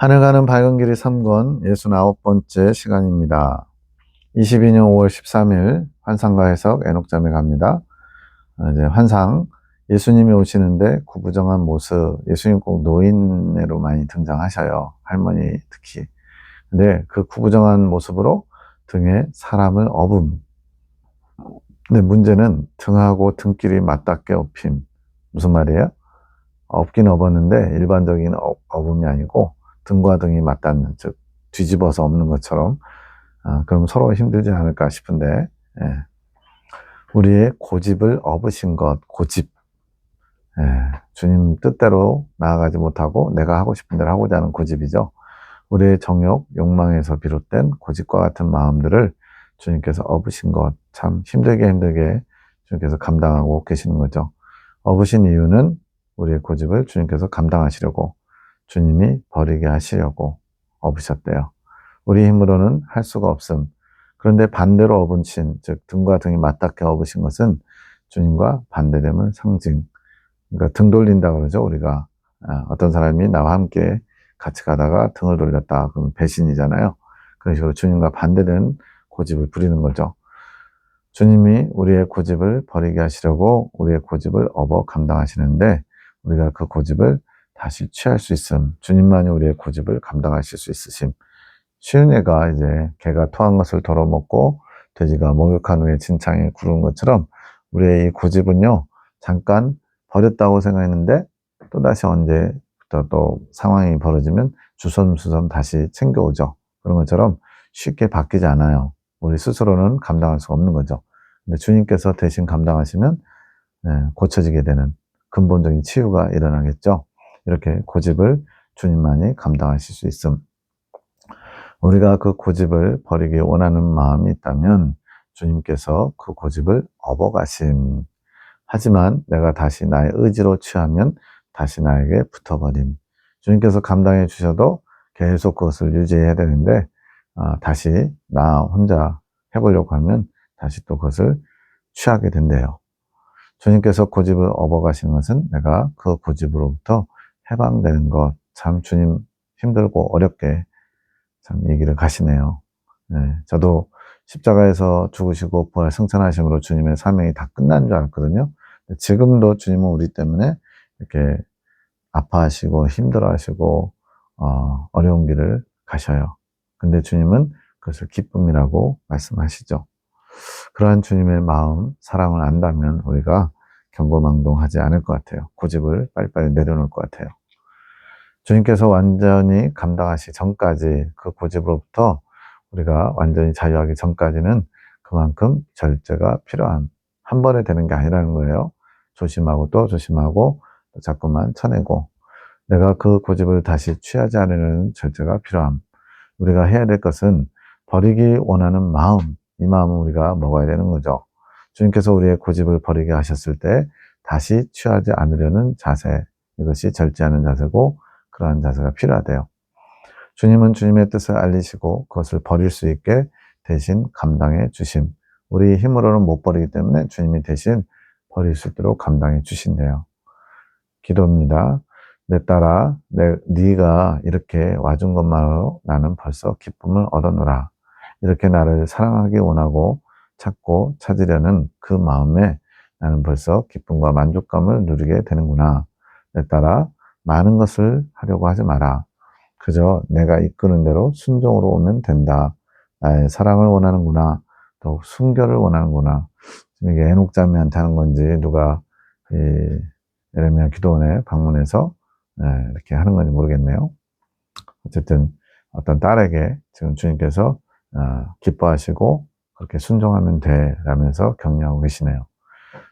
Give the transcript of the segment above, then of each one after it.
하늘 가는 밝은 길이 3권 69번째 시간입니다. 22년 5월 13일 환상과 해석 애녹잠에 갑니다. 어, 이제 환상 예수님이 오시는데 구부정한 모습 예수님 꼭 노인으로 많이 등장하셔요. 할머니 특히. 근데 그 구부정한 모습으로 등에 사람을 업음. 근데 문제는 등하고 등끼리 맞닿게 업힘. 무슨 말이에요? 업긴 업었는데 일반적인 업, 업음이 아니고 등과 등이 맞닿는 즉 뒤집어서 없는 것처럼 아, 그럼 서로 힘들지 않을까 싶은데 예. 우리의 고집을 업으신 것 고집 예. 주님 뜻대로 나아가지 못하고 내가 하고 싶은 대로 하고자 하는 고집이죠 우리의 정욕 욕망에서 비롯된 고집과 같은 마음들을 주님께서 업으신 것 참 힘들게 힘들게 주님께서 감당하고 계시는 거죠 업으신 이유는 우리의 고집을 주님께서 감당하시려고 주님이 버리게 하시려고 업으셨대요. 우리 힘으로는 할 수가 없음. 그런데 반대로 업으신, 즉 등과 등이 맞닿게 업으신 것은 주님과 반대됨을 상징. 그러니까 등 돌린다 그러죠, 우리가. 아, 어떤 사람이 나와 함께 같이 가다가 등을 돌렸다. 그러면 배신이잖아요. 그런 식으로 주님과 반대된 고집을 부리는 거죠. 주님이 우리의 고집을 버리게 하시려고 우리의 고집을 업어 감당하시는데 우리가 그 고집을 다시 취할 수 있음. 주님만이 우리의 고집을 감당하실 수 있으심. 쉬운 애가 이제 개가 토한 것을 덜어먹고 돼지가 목욕한 후에 진창에 구르는 것처럼 우리의 이 고집은요, 잠깐 버렸다고 생각했는데 또다시 언제부터 또 상황이 벌어지면 주섬주섬 다시 챙겨오죠. 그런 것처럼 쉽게 바뀌지 않아요. 우리 스스로는 감당할 수가 없는 거죠. 근데 주님께서 대신 감당하시면 네, 고쳐지게 되는 근본적인 치유가 일어나겠죠. 이렇게 고집을 주님만이 감당하실 수 있음. 우리가 그 고집을 버리기 원하는 마음이 있다면 주님께서 그 고집을 업어가심. 하지만 내가 다시 나의 의지로 취하면 다시 나에게 붙어버림. 주님께서 감당해 주셔도 계속 그것을 유지해야 되는데 아, 다시 나 혼자 해보려고 하면 다시 또 그것을 취하게 된대요. 주님께서 고집을 업어가시는 것은 내가 그 고집으로부터 해방되는 것, 참 주님 힘들고 어렵게 참 얘기를 가시네요. 네, 저도 십자가에서 죽으시고 부활 승천하심으로 주님의 사명이 다 끝난 줄 알았거든요. 지금도 주님은 우리 때문에 이렇게 아파하시고 힘들어하시고 어, 어려운 길을 가셔요. 근데 주님은 그것을 기쁨이라고 말씀하시죠. 그러한 주님의 마음, 사랑을 안다면 우리가 경고망동하지 않을 것 같아요. 고집을 빨리빨리 내려놓을 것 같아요. 주님께서 완전히 감당하시 전까지 그 고집으로부터 우리가 완전히 자유하기 전까지는 그만큼 절제가 필요한 한 번에 되는 게 아니라는 거예요. 조심하고 또 조심하고 또 자꾸만 쳐내고 내가 그 고집을 다시 취하지 않으려는 절제가 필요함. 우리가 해야 될 것은 버리기 원하는 마음, 이 마음을 우리가 먹어야 되는 거죠. 주님께서 우리의 고집을 버리게 하셨을 때 다시 취하지 않으려는 자세, 이것이 절제하는 자세고 그러한 자세가 필요하대요. 주님은 주님의 뜻을 알리시고 그것을 버릴 수 있게 대신 감당해 주심. 우리 힘으로는 못 버리기 때문에 주님이 대신 버릴 수 있도록 감당해 주신대요. 기도입니다. 내 딸아, 내, 네가 이렇게 와준 것만으로 나는 벌써 기쁨을 얻어노라. 이렇게 나를 사랑하기 원하고 찾고 찾으려는 그 마음에 나는 벌써 기쁨과 만족감을 누리게 되는구나. 내 딸아, 많은 것을 하려고 하지 마라. 그저 내가 이끄는 대로 순종으로 오면 된다. 나의 사랑을 원하는구나. 더욱 순결을 원하는구나. 이게 애녹자매한테 하는 건지 누가 이 예레미야 기도원에 방문해서 네, 이렇게 하는 건지 모르겠네요. 어쨌든 어떤 딸에게 지금 주님께서 어, 기뻐하시고 그렇게 순종하면 돼 라면서 격려하고 계시네요.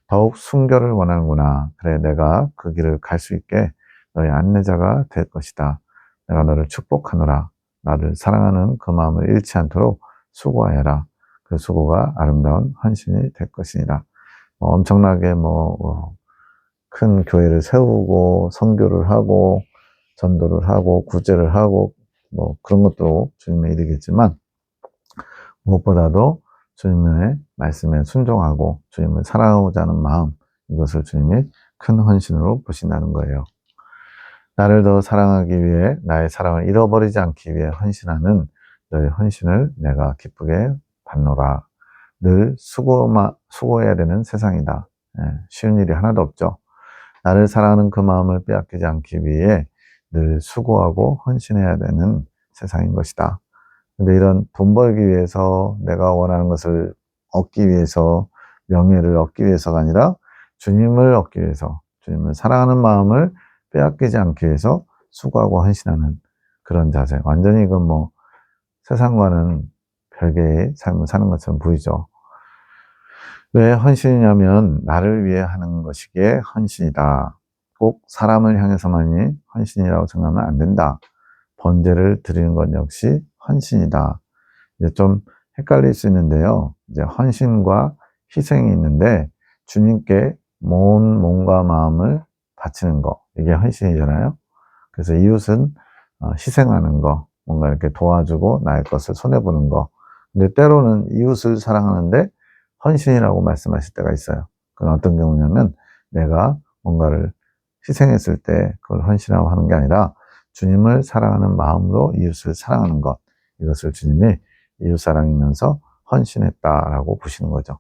더욱 순결을 원하는구나. 그래 내가 그 길을 갈 수 있게 너의 안내자가 될 것이다. 내가 너를 축복하노라. 나를 사랑하는 그 마음을 잃지 않도록 수고하여라. 그 수고가 아름다운 헌신이 될 것이니라. 뭐 엄청나게 뭐 큰 교회를 세우고 선교를 하고 전도를 하고 구제를 하고 뭐 그런 것도 주님의 일이겠지만 무엇보다도 주님의 말씀에 순종하고 주님을 사랑하고자 하는 마음 이것을 주님이 큰 헌신으로 보신다는 거예요. 나를 더 사랑하기 위해 나의 사랑을 잃어버리지 않기 위해 헌신하는 너의 헌신을 내가 기쁘게 받노라. 늘 수고마, 수고해야 되는 세상이다. 예, 쉬운 일이 하나도 없죠. 나를 사랑하는 그 마음을 빼앗기지 않기 위해 늘 수고하고 헌신해야 되는 세상인 것이다. 근데 이런 돈 벌기 위해서 내가 원하는 것을 얻기 위해서 명예를 얻기 위해서가 아니라 주님을 얻기 위해서 주님을 사랑하는 마음을 빼앗기지 않기 위해서 수고하고 헌신하는 그런 자세. 완전히 이건 뭐 세상과는 별개의 삶을 사는 것처럼 보이죠. 왜 헌신이냐면 나를 위해 하는 것이기에 헌신이다. 꼭 사람을 향해서만이 헌신이라고 생각하면 안 된다. 번제를 드리는 것 역시 헌신이다. 이제 좀 헷갈릴 수 있는데요. 이제 헌신과 희생이 있는데 주님께 몸, 몸과 마음을 바치는 거 이게 헌신이잖아요. 그래서 이웃은 어, 희생하는 거, 뭔가 이렇게 도와주고 나의 것을 손해 보는 거. 근데 때로는 이웃을 사랑하는데 헌신이라고 말씀하실 때가 있어요. 그건 어떤 경우냐면 내가 뭔가를 희생했을 때 그걸 헌신이라고 하는 게 아니라 주님을 사랑하는 마음으로 이웃을 사랑하는 것. 이것을 주님이 이웃 사랑이면서 헌신했다라고 보시는 거죠.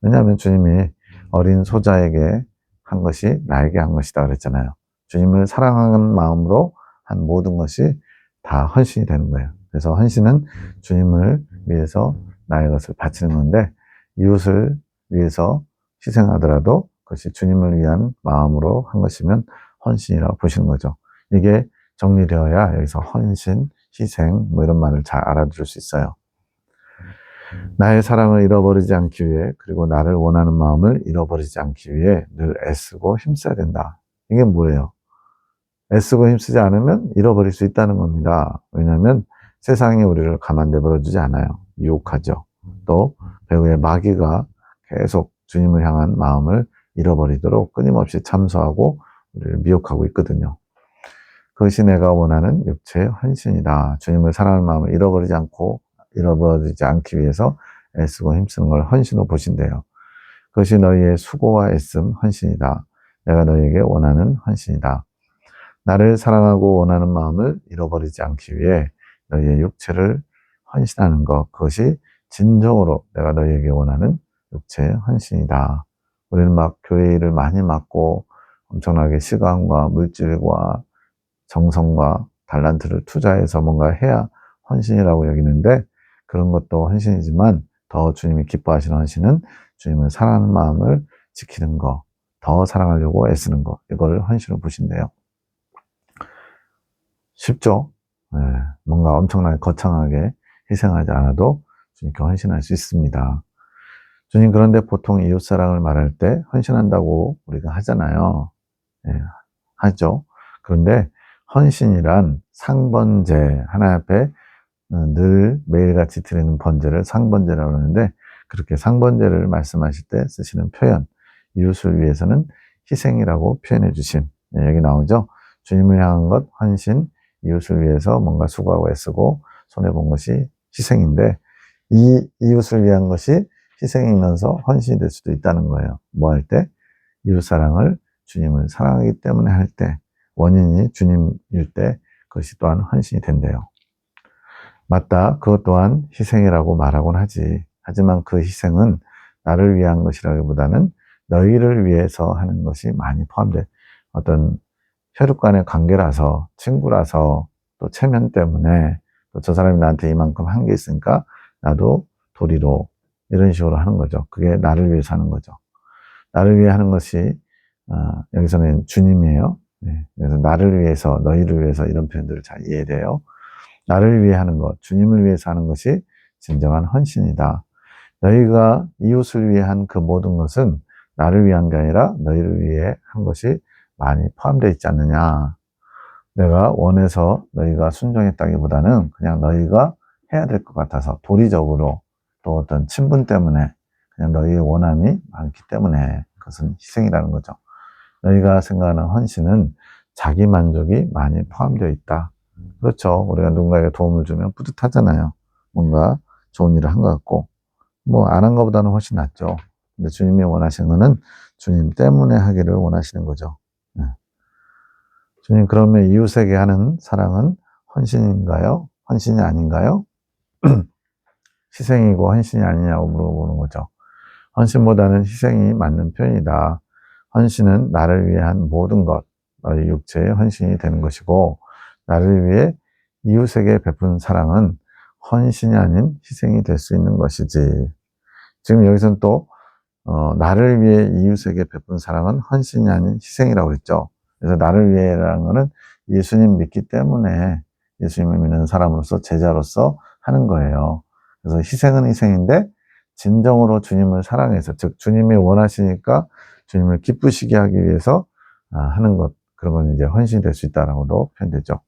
왜냐하면 주님이 어린 소자에게 한 것이 나에게 한 것이다 그랬잖아요. 주님을 사랑하는 마음으로 한 모든 것이 다 헌신이 되는 거예요. 그래서 헌신은 주님을 위해서 나의 것을 바치는 건데 이웃을 위해서 희생하더라도 그것이 주님을 위한 마음으로 한 것이면 헌신이라고 보시는 거죠. 이게 정리되어야 여기서 헌신, 희생 뭐 이런 말을 잘 알아들을 수 있어요. 나의 사랑을 잃어버리지 않기 위해 그리고 나를 원하는 마음을 잃어버리지 않기 위해 늘 애쓰고 힘써야 된다. 이게 뭐예요? 애쓰고 힘쓰지 않으면 잃어버릴 수 있다는 겁니다. 왜냐하면 세상이 우리를 가만 내버려 두지 않아요. 유혹하죠. 또 배우의 마귀가 계속 주님을 향한 마음을 잃어버리도록 끊임없이 참소하고 우리를 미혹하고 있거든요. 그것이 내가 원하는 육체의 헌신이다. 주님을 사랑하는 마음을 잃어버리지 않고 잃어버리지 않기 위해서 애쓰고 힘쓰는 걸 헌신으로 보신대요. 그것이 너희의 수고와 애씀 헌신이다. 내가 너희에게 원하는 헌신이다. 나를 사랑하고 원하는 마음을 잃어버리지 않기 위해 너희의 육체를 헌신하는 것, 그것이 진정으로 내가 너희에게 원하는 육체의 헌신이다. 우리는 막 교회 일을 많이 맡고 엄청나게 시간과 물질과 정성과 달란트를 투자해서 뭔가 해야 헌신이라고 여기는데 그런 것도 헌신이지만 더 주님이 기뻐하시는 헌신은 주님을 사랑하는 마음을 지키는 거, 더 사랑하려고 애쓰는 거, 이걸 헌신으로 보신대요. 쉽죠? 네, 뭔가 엄청나게 거창하게 희생하지 않아도 주님께 헌신할 수 있습니다. 주님 그런데 보통 이웃사랑을 말할 때 헌신한다고 우리가 하잖아요. 네, 하죠. 그런데 헌신이란 상번제, 하나 앞에 어, 늘 매일같이 드리는 번제를 상번제라고 하는데 그렇게 상번제를 말씀하실 때 쓰시는 표현 이웃을 위해서는 희생이라고 표현해 주심 네, 여기 나오죠? 주님을 향한 것 헌신 이웃을 위해서 뭔가 수고하고 애쓰고 손해 본 것이 희생인데 이 이웃을 위한 것이 희생이면서 헌신이 될 수도 있다는 거예요. 뭐 할 때? 이웃 사랑을 주님을 사랑하기 때문에 할 때 원인이 주님일 때 그것이 또한 헌신이 된대요 맞다. 그것 또한 희생이라고 말하곤 하지. 하지만 그 희생은 나를 위한 것이라기보다는 너희를 위해서 하는 것이 많이 포함돼. 어떤 혈육 간의 관계라서, 친구라서, 또 체면 때문에, 또 저 사람이 나한테 이만큼 한 게 있으니까 나도 도리로 이런 식으로 하는 거죠. 그게 나를 위해서 하는 거죠. 나를 위해 하는 것이, 어, 여기서는 주님이에요. 네. 그래서 나를 위해서, 너희를 위해서 이런 표현들을 잘 이해돼요. 나를 위해 하는 것, 주님을 위해서 하는 것이 진정한 헌신이다. 너희가 이웃을 위해 한 그 모든 것은 나를 위한 게 아니라 너희를 위해 한 것이 많이 포함되어 있지 않느냐. 내가 원해서 너희가 순종했다기보다는 그냥 너희가 해야 될 것 같아서 도리적으로 또 어떤 친분 때문에 그냥 너희의 원함이 많기 때문에 그것은 희생이라는 거죠. 너희가 생각하는 헌신은 자기 만족이 많이 포함되어 있다. 그렇죠. 우리가 누군가에게 도움을 주면 뿌듯하잖아요. 뭔가 좋은 일을 한 것 같고, 뭐, 안 한 것보다는 훨씬 낫죠. 근데 주님이 원하시는 거는 주님 때문에 하기를 원하시는 거죠. 네. 주님, 그러면 이웃에게 하는 사랑은 헌신인가요? 헌신이 아닌가요? 희생이고 헌신이 아니냐고 물어보는 거죠. 헌신보다는 희생이 맞는 표현이다. 헌신은 나를 위해 한 모든 것, 너희 육체의 헌신이 되는 것이고, 나를 위해 이웃에게 베푼 사랑은 헌신이 아닌 희생이 될 수 있는 것이지. 지금 여기서는 또, 어, 나를 위해 이웃에게 베푼 사랑은 헌신이 아닌 희생이라고 했죠. 그래서 나를 위해라는 것은 예수님 믿기 때문에 예수님을 믿는 사람으로서 제자로서 하는 거예요. 그래서 희생은 희생인데 진정으로 주님을 사랑해서 즉 주님이 원하시니까 주님을 기쁘시게 하기 위해서 아, 하는 것 그런 건 이제 헌신이 될 수 있다라고도 표현되죠.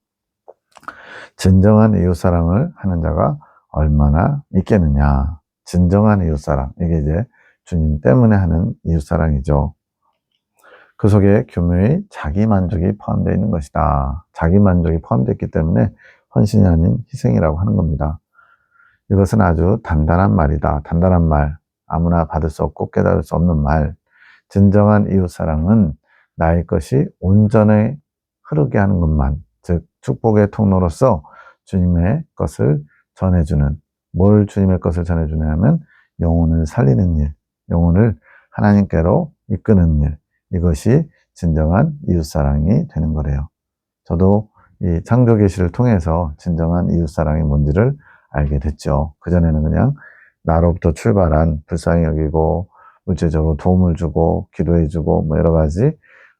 진정한 이웃 사랑을 하는 자가 얼마나 있겠느냐. 진정한 이웃 사랑 이게 이제 주님 때문에 하는 이웃 사랑이죠. 그 속에 교묘히 자기 만족이 포함되어 있는 것이다. 자기 만족이 포함되어 있기 때문에 헌신이 아닌 희생이라고 하는 겁니다. 이것은 아주 단단한 말이다. 단단한 말. 아무나 받을 수 없고 깨달을 수 없는 말. 진정한 이웃사랑은 나의 것이 온전히 흐르게 하는 것만, 즉, 축복의 통로로서 주님의 것을 전해주는, 뭘 주님의 것을 전해주냐면, 영혼을 살리는 일, 영혼을 하나님께로 이끄는 일, 이것이 진정한 이웃사랑이 되는 거래요. 저도 이 창조 계시를 통해서 진정한 이웃사랑이 뭔지를 알게 됐죠. 그전에는 그냥 나로부터 출발한 불쌍히 여기고 물질적으로 도움을 주고 기도해주고 뭐 여러 가지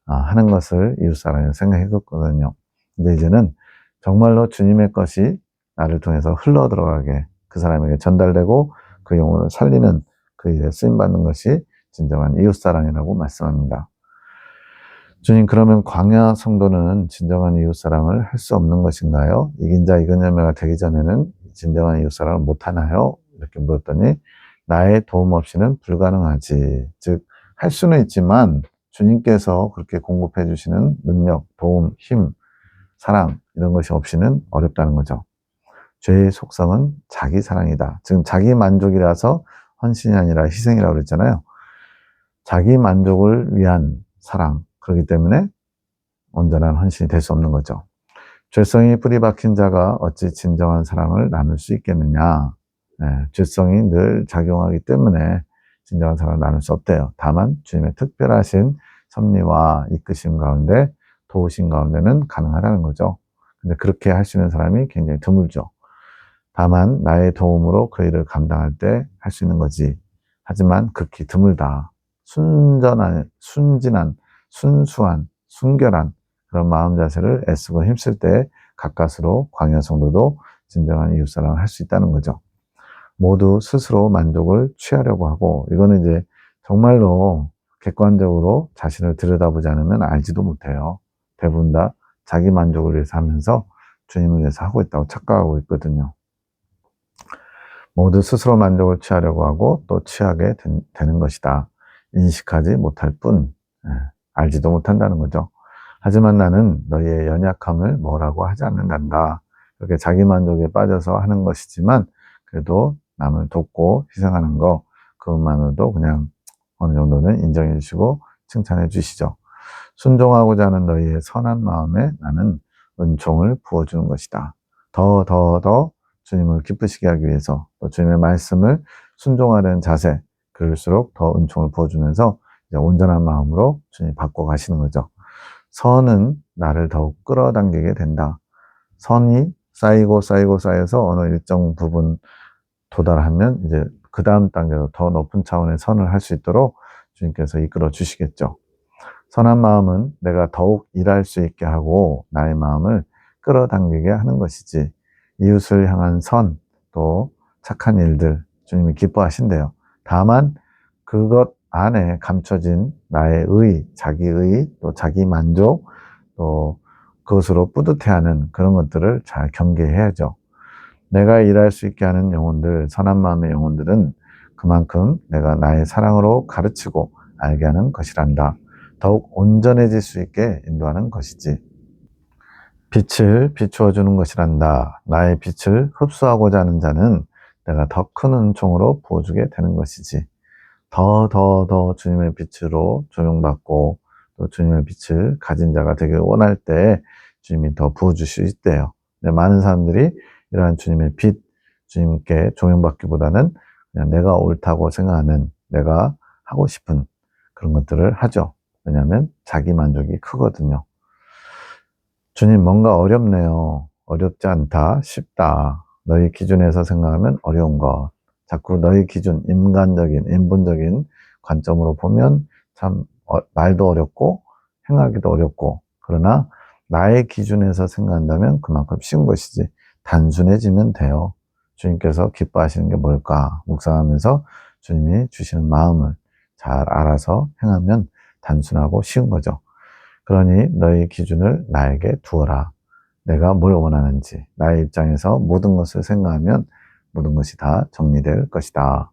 아, 하는 것을 이웃사랑이라고 생각했거든요. 근데 이제는 정말로 주님의 것이 나를 통해서 흘러 들어가게 그 사람에게 전달되고 그 영혼을 살리는 그 일에 쓰임받는 것이 진정한 이웃사랑이라고 말씀합니다. 주님, 그러면 광야 성도는 진정한 이웃사랑을 할 수 없는 것인가요? 이긴 자, 이긴 자매가 되기 전에는 진정한 이웃사랑을 못하나요? 이렇게 물었더니, 나의 도움 없이는 불가능하지. 즉, 할 수는 있지만, 주님께서 그렇게 공급해 주시는 능력, 도움, 힘, 사랑, 이런 것이 없이는 어렵다는 거죠. 죄의 속성은 자기 사랑이다. 지금 자기 만족이라서 헌신이 아니라 희생이라고 그랬잖아요. 자기 만족을 위한 사랑, 그렇기 때문에 온전한 헌신이 될 수 없는 거죠. 죄성이 뿌리 박힌 자가 어찌 진정한 사랑을 나눌 수 있겠느냐. 네, 죄성이 늘 작용하기 때문에 진정한 사랑을 나눌 수 없대요. 다만 주님의 특별하신 섭리와 이끄심 가운데 도우신 가운데는 가능하다는 거죠. 근데 그렇게 할 수 있는 사람이 굉장히 드물죠. 다만 나의 도움으로 그 일을 감당할 때 할 수 있는 거지. 하지만 극히 드물다. 순전한, 순진한 순수한, 순결한 그런 마음 자세를 애쓰고 힘쓸 때 가까스로 광야 성도도 진정한 이웃사랑을 할 수 있다는 거죠. 모두 스스로 만족을 취하려고 하고 이거는 이제 정말로 객관적으로 자신을 들여다보지 않으면 알지도 못해요. 대부분 다 자기 만족을 위해서 하면서 주님을 위해서 하고 있다고 착각하고 있거든요. 모두 스스로 만족을 취하려고 하고 또 취하게 되는 것이다. 인식하지 못할 뿐. 예. 알지도 못한다는 거죠. 하지만 나는 너희의 연약함을 뭐라고 하지 않는단다. 이렇게 자기 만족에 빠져서 하는 것이지만 그래도 남을 돕고 희생하는 거 그것만으로도 그냥 어느 정도는 인정해 주시고 칭찬해 주시죠. 순종하고자 하는 너희의 선한 마음에 나는 은총을 부어주는 것이다. 더, 더, 더 주님을 기쁘시게 하기 위해서 또 주님의 말씀을 순종하려는 자세, 그럴수록 더 은총을 부어주면서 온전한 마음으로 주님 바꿔 가시는 거죠. 선은 나를 더욱 끌어당기게 된다. 선이 쌓이고 쌓이고 쌓여서 어느 일정 부분 도달하면 이제 그 다음 단계로 더 높은 차원의 선을 할 수 있도록 주님께서 이끌어 주시겠죠. 선한 마음은 내가 더욱 일할 수 있게 하고 나의 마음을 끌어당기게 하는 것이지 이웃을 향한 선, 또 착한 일들 주님이 기뻐하신대요. 다만 그것 안에 감춰진 나의 의, 자기의, 또 자기 만족, 또 그것으로 뿌듯해하는 그런 것들을 잘 경계해야죠. 내가 일할 수 있게 하는 영혼들, 선한 마음의 영혼들은 그만큼 내가 나의 사랑으로 가르치고 알게 하는 것이란다. 더욱 온전해질 수 있게 인도하는 것이지. 빛을 비추어 주는 것이란다. 나의 빛을 흡수하고자 하는 자는 내가 더 큰 은총으로 부어주게 되는 것이지. 더, 더, 더 주님의 빛으로 조명받고 또 주님의 빛을 가진 자가 되길 원할 때 주님이 더 부어줄 수 있대요. 많은 사람들이 이러한 주님의 빛, 주님께 종용받기보다는 그냥 내가 옳다고 생각하는 내가 하고 싶은 그런 것들을 하죠. 왜냐하면 자기 만족이 크거든요. 주님 뭔가 어렵네요. 어렵지 않다, 쉽다. 너희 기준에서 생각하면 어려운 것. 자꾸 너희 기준, 인간적인, 인본적인 관점으로 보면 참 어, 말도 어렵고 행하기도 어렵고 그러나 나의 기준에서 생각한다면 그만큼 쉬운 것이지 단순해지면 돼요. 주님께서 기뻐하시는 게 뭘까 묵상하면서 주님이 주시는 마음을 잘 알아서 행하면 단순하고 쉬운 거죠. 그러니 너희 기준을 나에게 두어라. 내가 뭘 원하는지 나의 입장에서 모든 것을 생각하면 모든 것이 다 정리될 것이다.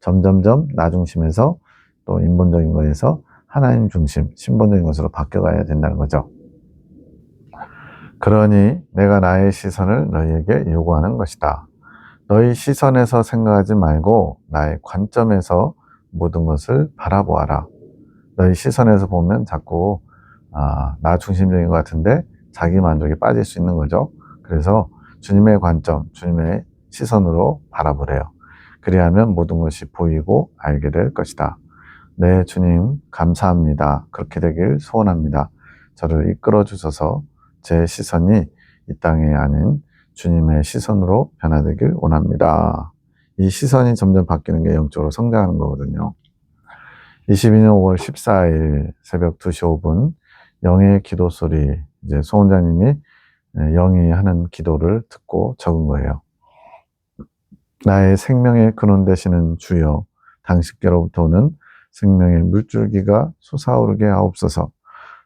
점점점 나 중심에서 또 인본적인 것에서 하나님 중심, 신본적인 것으로 바뀌어가야 된다는 거죠. 그러니 내가 나의 시선을 너희에게 요구하는 것이다. 너희 시선에서 생각하지 말고 나의 관점에서 모든 것을 바라보아라. 너희 시선에서 보면 자꾸 아, 나 중심적인 것 같은데 자기 만족에 빠질 수 있는 거죠. 그래서 주님의 관점, 주님의 시선으로 바라보래요. 그리하면 모든 것이 보이고 알게 될 것이다. 네, 주님, 감사합니다. 그렇게 되길 소원합니다. 저를 이끌어 주셔서 제 시선이 이 땅이 아닌 주님의 시선으로 변화되길 원합니다. 이 시선이 점점 바뀌는 게 영적으로 성장하는 거거든요. 22년 5월 14일 새벽 2시 5분 영의 기도 소리 이제 소원자님이 영이 하는 기도를 듣고 적은 거예요. 나의 생명의 근원 되시는 주여 당신께로부터 오는 생명의 물줄기가 솟아오르게 하옵소서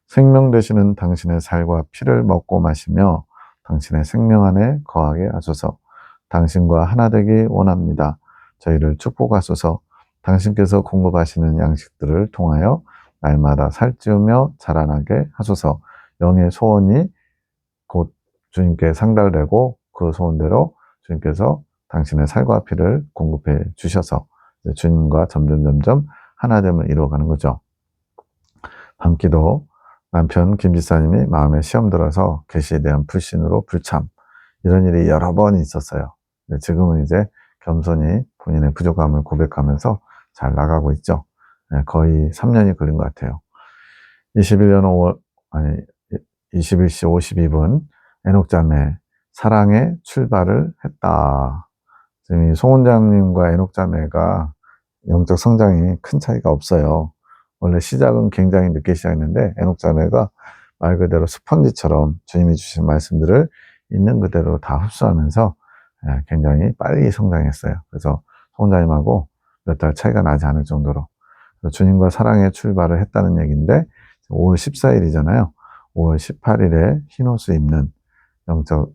생명 되시는 당신의 살과 피를 먹고 마시며 당신의 생명 안에 거하게 하소서 당신과 하나 되기 원합니다. 저희를 축복하소서 당신께서 공급하시는 양식들을 통하여 날마다 살찌우며 자라나게 하소서 영의 소원이 곧 주님께 상달되고 그 소원대로 주님께서 당신의 살과 피를 공급해 주셔서 주님과 점점 점점 하나됨을 이루어가는 거죠. 밤기도 남편 김 지사님이 마음에 시험 들어서 계시에 대한 불신으로 불참 이런 일이 여러 번 있었어요. 지금은 이제 겸손히 본인의 부족함을 고백하면서 잘 나가고 있죠. 네, 거의 3년이 걸린 것 같아요. 21년 5월, 아니, 21시 52분, 애녹자매, 사랑의 출발을 했다. 지금 이 송원장님과 애녹자매가 영적 성장이 큰 차이가 없어요. 원래 시작은 굉장히 늦게 시작했는데, 애녹자매가 말 그대로 스펀지처럼 주님이 주신 말씀들을 있는 그대로 다 흡수하면서 예, 굉장히 빨리 성장했어요. 그래서 송원장님하고 몇 달 차이가 나지 않을 정도로 주님과 사랑의 출발을 했다는 얘기인데 5월 14일이잖아요. 5월 18일에 흰옷을 입는 영적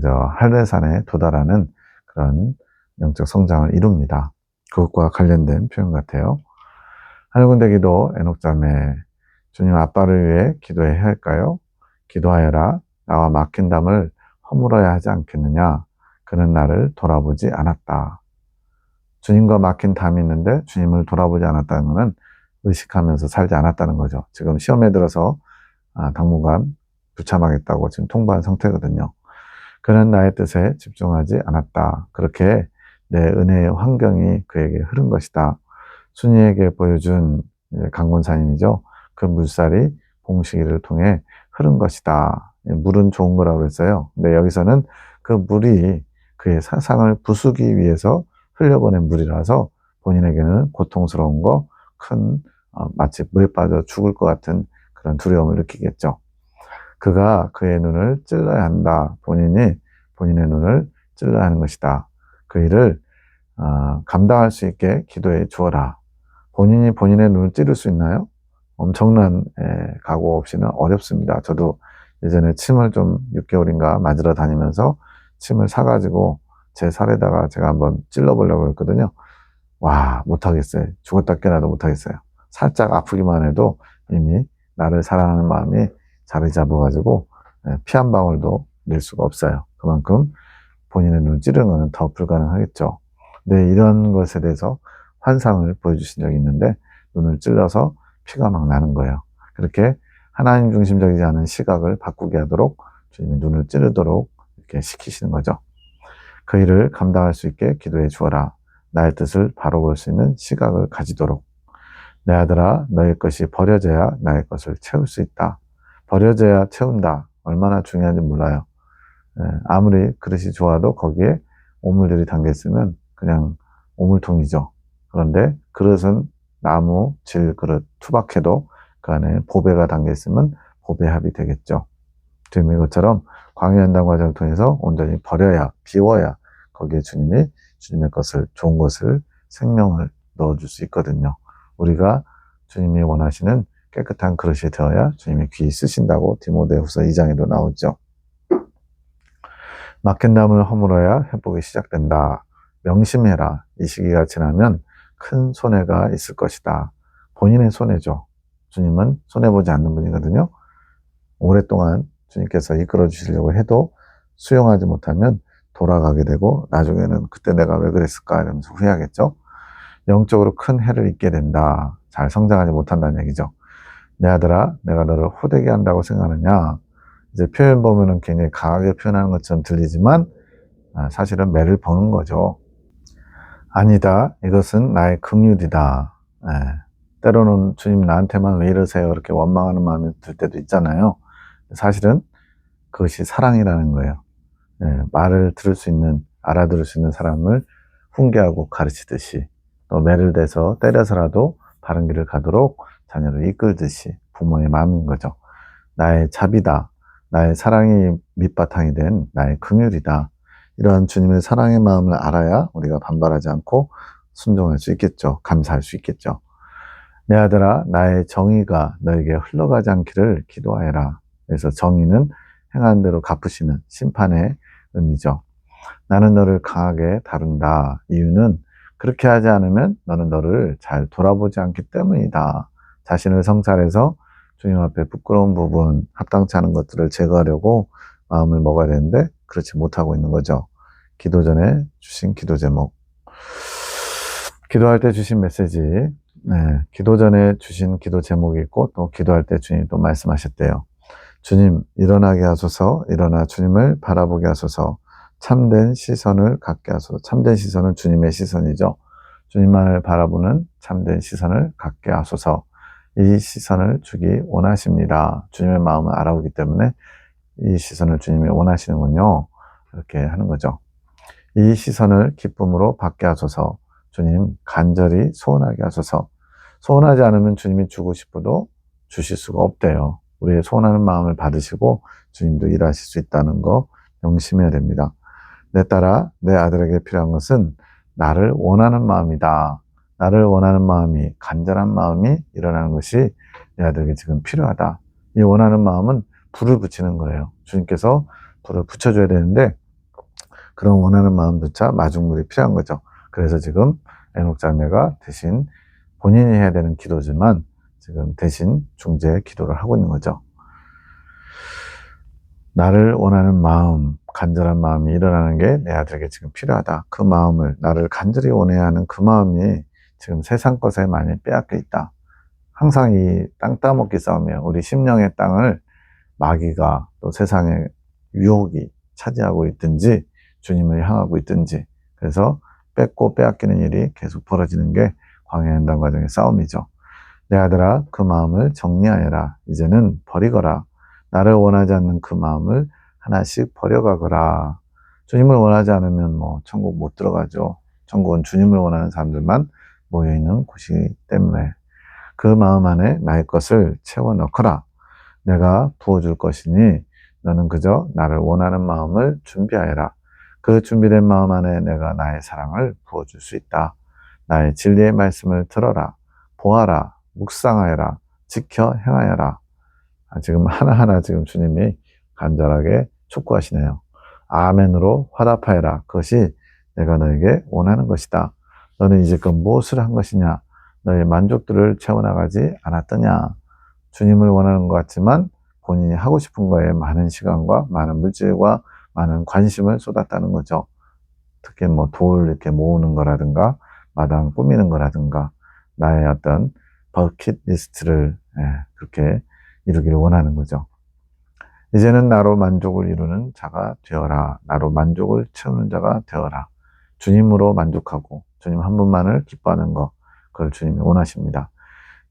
저 할례산에 도달하는 그런 영적 성장을 이룹니다. 그것과 관련된 표현 같아요. 하늘군대 기도 에녹자매 주님 아빠를 위해 기도해야 할까요? 기도하여라 나와 막힌 담을 허물어야 하지 않겠느냐 그는 나를 돌아보지 않았다. 주님과 막힌 담이 있는데 주님을 돌아보지 않았다는 것은 의식하면서 살지 않았다는 거죠. 지금 시험에 들어서 아, 당분간 부참하겠다고 지금 통보한 상태거든요. 그는 나의 뜻에 집중하지 않았다. 그렇게 내 은혜의 환경이 그에게 흐른 것이다. 순이에게 보여준 강권사님이죠. 그 물살이 봉식이를 통해 흐른 것이다. 물은 좋은 거라고 했어요. 근데 여기서는 그 물이 그의 사상을 부수기 위해서 흘려보낸 물이라서 본인에게는 고통스러운 거, 큰 어, 마치 물에 빠져 죽을 것 같은 그런 두려움을 느끼겠죠. 그가 그의 눈을 찔러야 한다. 본인이 본인의 눈을 찔러야 하는 것이다. 그 일을 어, 감당할 수 있게 기도해 주어라. 본인이 본인의 눈을 찌를 수 있나요? 엄청난 에, 각오 없이는 어렵습니다. 저도 예전에 침을 좀 6개월인가 맞으러 다니면서 침을 사가지고 제 살에다가 제가 한번 찔러보려고 했거든요. 와, 못하겠어요. 죽었다 깨나도 못하겠어요. 살짝 아프기만 해도 이미 나를 사랑하는 마음이 자리 잡아가지고 예, 피한 방울도 낼 수가 없어요. 그만큼 본인의 눈을 찌르는 것은 더 불가능하겠죠. 네, 이런 것에 대해서 환상을 보여주신 적이 있는데 눈을 찔러서 피가 막 나는 거예요. 그렇게 하나님 중심적이지 않은 시각을 바꾸게 하도록 주님이 눈을 찌르도록 이렇게 시키시는 거죠. 그 일을 감당할 수 있게 기도해 주어라. 나의 뜻을 바로 볼 수 있는 시각을 가지도록. 내 아들아, 너의 것이 버려져야 나의 것을 채울 수 있다. 버려져야 채운다. 얼마나 중요한지 몰라요. 예, 아무리 그릇이 좋아도 거기에 오물들이 담겨 있으면 그냥 오물통이죠. 그런데 그릇은 나무, 질 그릇, 투박해도 그 안에 보배가 담겨 있으면 보배합이 되겠죠. 지금 이것처럼 광야연단 과정을 통해서 온전히 버려야, 비워야 거기에 주님이 주님의 것을, 좋은 것을, 생명을 넣어줄 수 있거든요. 우리가 주님이 원하시는 깨끗한 그릇이 되어야 주님이 귀 쓰신다고 디모데후서 2장에도 나오죠. 막힌 담을 허물어야 회복이 시작된다. 명심해라. 이 시기가 지나면 큰 손해가 있을 것이다. 본인의 손해죠. 주님은 손해보지 않는 분이거든요. 오랫동안 주님께서 이끌어 주시려고 해도 수용하지 못하면 돌아가게 되고 나중에는 그때 내가 왜 그랬을까 이러면서 후회하겠죠. 영적으로 큰 해를 입게 된다. 잘 성장하지 못한다는 얘기죠. 내 아들아, 내가 너를 호되게 한다고 생각하느냐? 이제 표현 보면은 굉장히 강하게 표현하는 것처럼 들리지만 아, 사실은 매를 보는 거죠. 아니다. 이것은 나의 긍휼이다. 예. 때로는 주님 나한테만 왜 이러세요? 이렇게 원망하는 마음이 들 때도 있잖아요. 사실은 그것이 사랑이라는 거예요. 예, 말을 들을 수 있는, 알아들을 수 있는 사람을 훈계하고 가르치듯이 또 매를 대서 때려서라도 바른 길을 가도록 자녀를 이끌듯이 부모의 마음인 거죠. 나의 자비다. 나의 사랑이 밑바탕이 된 나의 긍휼이다. 이러한 주님의 사랑의 마음을 알아야 우리가 반발하지 않고 순종할 수 있겠죠. 감사할 수 있겠죠. 내 아들아, 나의 정의가 너에게 흘러가지 않기를 기도하여라. 그래서 정의는 행한 대로 갚으시는 심판의 의미죠. 나는 너를 강하게 다룬다. 이유는 그렇게 하지 않으면 너는 너를 잘 돌아보지 않기 때문이다. 자신을 성찰해서 주님 앞에 부끄러운 부분, 합당치 않은 것들을 제거하려고 마음을 먹어야 되는데 그렇지 못하고 있는 거죠. 기도 전에 주신 기도 제목. 기도할 때 주신 메시지, 네, 기도 전에 주신 기도 제목이 있고 또 기도할 때 주님 또 말씀하셨대요. 주님, 일어나게 하소서, 일어나 주님을 바라보게 하소서, 참된 시선을 갖게 하소서. 참된 시선은 주님의 시선이죠. 주님만을 바라보는 참된 시선을 갖게 하소서. 이 시선을 주기 원하십니다. 주님의 마음을 알아보기 때문에 이 시선을 주님이 원하시는군요. 이렇게 하는 거죠. 이 시선을 기쁨으로 받게 하소서. 주님 간절히 소원하게 하소서. 소원하지 않으면 주님이 주고 싶어도 주실 수가 없대요. 우리의 소원하는 마음을 받으시고 주님도 일하실 수 있다는 거 명심해야 됩니다. 내 딸아, 내 아들에게 필요한 것은 나를 원하는 마음이다. 나를 원하는 마음이, 간절한 마음이 일어나는 것이 내 아들에게 지금 필요하다. 이 원하는 마음은 불을 붙이는 거예요. 주님께서 불을 붙여줘야 되는데 그런 원하는 마음조차 마중물이 필요한 거죠. 그래서 지금 에녹 자매가 대신 본인이 해야 되는 기도지만 지금 대신 중재 기도를 하고 있는 거죠. 나를 원하는 마음, 간절한 마음이 일어나는 게 내 아들에게 지금 필요하다. 그 마음을, 나를 간절히 원해야 하는 그 마음이 지금 세상 것에 많이 빼앗겨 있다. 항상 이 땅 따먹기 싸움이에요. 우리 심령의 땅을 마귀가 또 세상의 유혹이 차지하고 있든지 주님을 향하고 있든지 그래서 뺏고 빼앗기는 일이 계속 벌어지는 게 광야 연단 과정의 싸움이죠. 내 아들아 그 마음을 정리하여라. 이제는 버리거라. 나를 원하지 않는 그 마음을 하나씩 버려가거라. 주님을 원하지 않으면 뭐 천국 못 들어가죠. 천국은 주님을 원하는 사람들만 모여 있는 곳이기 때문에 그 마음 안에 나의 것을 채워 넣거라. 내가 부어줄 것이니 너는 그저 나를 원하는 마음을 준비하여라. 그 준비된 마음 안에 내가 나의 사랑을 부어줄 수 있다. 나의 진리의 말씀을 들어라. 보아라. 묵상하여라. 지켜 행하여라. 아, 지금 하나하나 지금 주님이 간절하게 촉구하시네요. 아멘으로 화답하여라. 그것이 내가 너에게 원하는 것이다. 너는 이제껏 무엇을 한 것이냐? 너의 만족들을 채워나가지 않았더냐? 주님을 원하는 것 같지만 본인이 하고 싶은 거에 많은 시간과 많은 물질과 많은 관심을 쏟았다는 거죠. 특히 뭐 돌 이렇게 모으는 거라든가 마당 꾸미는 거라든가 나의 어떤 버킷리스트를 예, 그렇게 이루기를 원하는 거죠. 이제는 나로 만족을 이루는 자가 되어라. 나로 만족을 채우는 자가 되어라. 주님으로 만족하고 주님 한 분만을 기뻐하는 것, 그걸 주님이 원하십니다.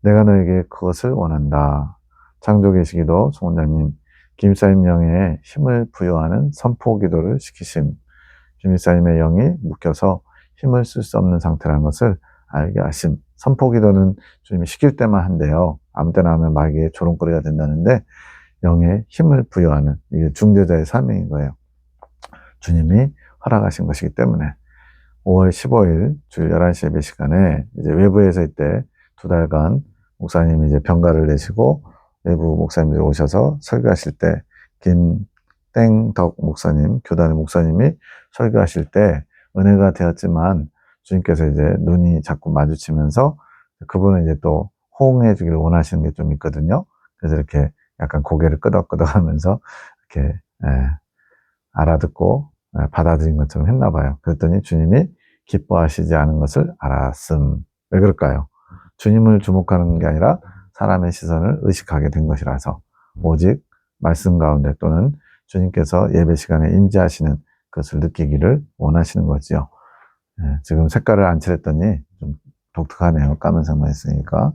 내가 너에게 그것을 원한다. 창조 계시기도 송원장님, 김사임 영에 힘을 부여하는 선포 기도를 시키심. 김사임의 영이 묶여서 힘을 쓸 수 없는 상태라는 것을 알게 하심. 선포 기도는 주님이 시킬 때만 한대요. 아무 때나 하면 마귀의 조롱거리가 된다는데 영에 힘을 부여하는 이게 중재자의 사명인 거예요. 주님이 허락하신 것이기 때문에 5월 15일 주일 11시 예배 시간에 이제 외부에서 이때 두 달간 목사님이 이제 병가를 내시고 외부 목사님들이 오셔서 설교하실 때 김땡덕 목사님, 교단의 목사님이 설교하실 때 은혜가 되었지만 주님께서 이제 눈이 자꾸 마주치면서 그분은 이제 또 호응해 주기를 원하시는 게 좀 있거든요. 그래서 이렇게 약간 고개를 끄덕끄덕 하면서 이렇게 예, 알아듣고 예, 받아들인 것처럼 했나 봐요. 그랬더니 주님이 기뻐하시지 않은 것을 알았음. 왜 그럴까요? 주님을 주목하는 게 아니라 사람의 시선을 의식하게 된 것이라서 오직 말씀 가운데 또는 주님께서 예배 시간에 인지하시는 것을 느끼기를 원하시는 거지요. 예, 지금 색깔을 안 칠했더니 좀 독특하네요. 까만 색만 있으니까.